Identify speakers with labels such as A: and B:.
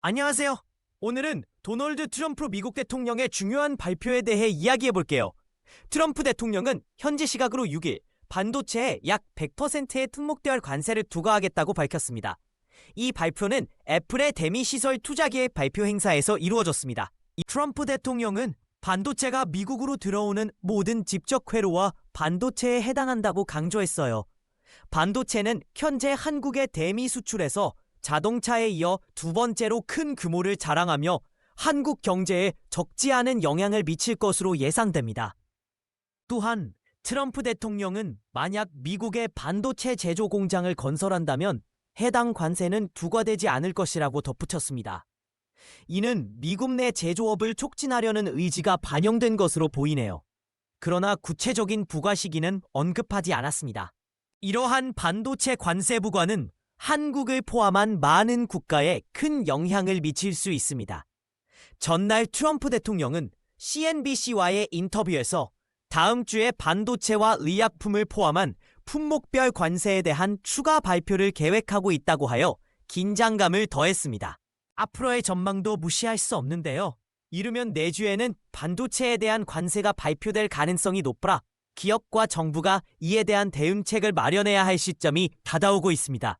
A: 안녕하세요. 오늘은 도널드 트럼프 미국 대통령의 중요한 발표에 대해 이야기해 볼게요. 트럼프 대통령은 현지 시각으로 6일 반도체에 약 100%의 특목대열 관세를 부과하겠다고 밝혔습니다. 이 발표는 애플의 대미 시설 투자 계획 발표 행사에서 이루어졌습니다. 이 트럼프 대통령은 반도체가 미국으로 들어오는 모든 직접 회로와 반도체에 해당한다고 강조했어요. 반도체는 현재 한국의 대미 수출에서 자동차에 이어 두 번째로 큰 규모를 자랑하며 한국 경제에 적지 않은 영향을 미칠 것으로 예상됩니다. 또한 트럼프 대통령은 만약 미국의 반도체 제조 공장을 건설한다면 해당 관세는 부과되지 않을 것이라고 덧붙였습니다. 이는 미국 내 제조업을 촉진하려는 의지가 반영된 것으로 보이네요. 그러나 구체적인 부과 시기는 언급하지 않았습니다. 이러한 반도체 관세 부과는 한국을 포함한 많은 국가에 큰 영향을 미칠 수 있습니다. 전날 트럼프 대통령은 CNBC와의 인터뷰에서 다음 주에 반도체와 의약품을 포함한 품목별 관세에 대한 추가 발표를 계획하고 있다고 하여 긴장감을 더했습니다. 앞으로의 전망도 무시할 수 없는데요. 이르면 내주에는 반도체에 대한 관세가 발표될 가능성이 높으라 기업과 정부가 이에 대한 대응책을 마련해야 할 시점이 다가오고 있습니다.